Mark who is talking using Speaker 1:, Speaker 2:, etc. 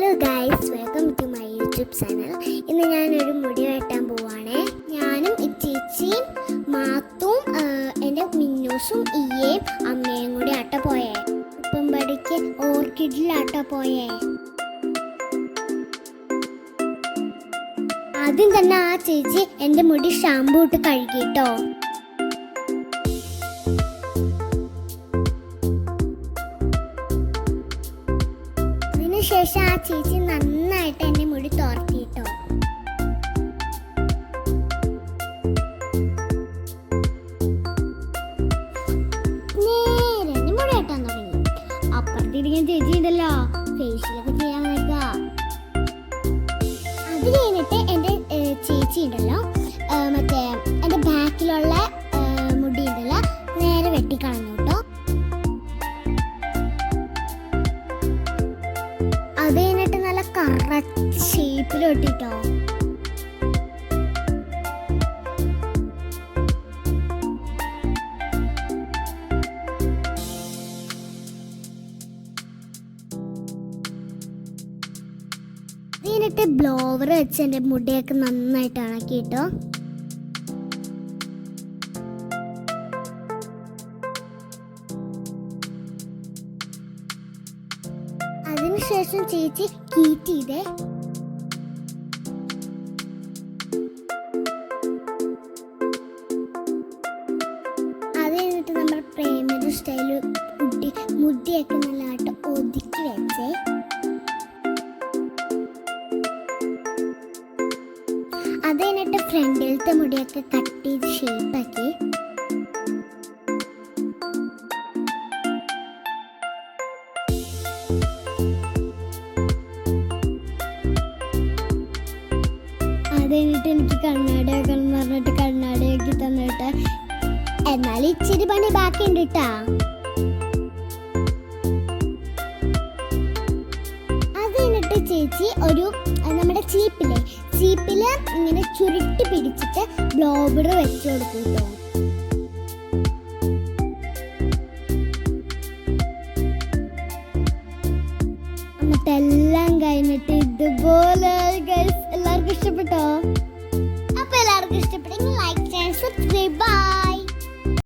Speaker 1: Hello guys welcome to my YouTube channel ഇന്ന് ഞാനൊരു മുടി വെട്ടാൻ പോവാണേ. ഞാനും ചേച്ചിയും മാത്തും എന്റെ മിന്നൂസും ഇയേയും അമ്മയും കൂടി ആട്ട പോയേ. ഇപ്പം പടിക്ക് ഓർക്കിഡിലാട്ട പോയേ. ആദ്യം തന്നെ ആ ചേച്ചി എന്റെ മുടി ഷാമ്പൂ ഇട്ട് കഴുകിട്ടോ. അതിനുശേഷം ആ ചേച്ചി നന്നായിട്ട് എന്നെ മുടി തോർത്തിട്ടോ നേരെ മുടി തുടങ്ങി. ചേച്ചി ഉണ്ടല്ലോ ഫേസിലൊക്കെ ചെയ്യാൻ എന്റെ ഉണ്ടല്ലോ മറ്റേ എന്റെ ബാക്കിലുള്ള മുടി ഉണ്ടല്ലോ നേരെ വെട്ടിക്കളഞ്ഞു. ഷേപ്പിൽ വെട്ടിട്ടോ ബ്ലോവർ വെച്ച് എന്റെ മുടിയൊക്കെ നന്നായിട്ട് ഇണക്കിട്ടോ അതിനുശേഷം ചേച്ചി കീറ്റ് ചെയ്തേ അത് കഴിഞ്ഞിട്ട് നമ്മൾ പ്രേമൊരു സ്റ്റൈൽ മുടി മുടിയൊക്കെ നല്ലതായിട്ട് ഒതുക്കി വെച്ചേ. അത് കഴിഞ്ഞിട്ട് ഫ്രണ്ടിലത്തെ മുടിയൊക്കെ കട്ട് ചെയ്ത് ഷേപ്പാക്കി അത് കഴിഞ്ഞിട്ട് എനിക്ക് കണ്ണാടി എന്ന് പറഞ്ഞിട്ട് കണ്ണാടി തന്നിട്ട്. എന്നാൽ ഇച്ചിരി പണി ബാക്കി ഉണ്ട് കേട്ടാ അത് കഴിഞ്ഞിട്ട് ചേച്ചി ഒരു നമ്മുടെ ചീപ്പിലെ ചീപ്പിൽ ഇങ്ങനെ ചുരുട്ടി പിടിച്ചിട്ട് ബ്ലോബർ വെച്ച് കൊടുക്കും കേട്ടോ എന്നിട്ട് എല്ലാം കഴിഞ്ഞിട്ട് ഇതുപോലെ എല്ലാവർക്കും ഇഷ്ടപ്പെട്ടോ?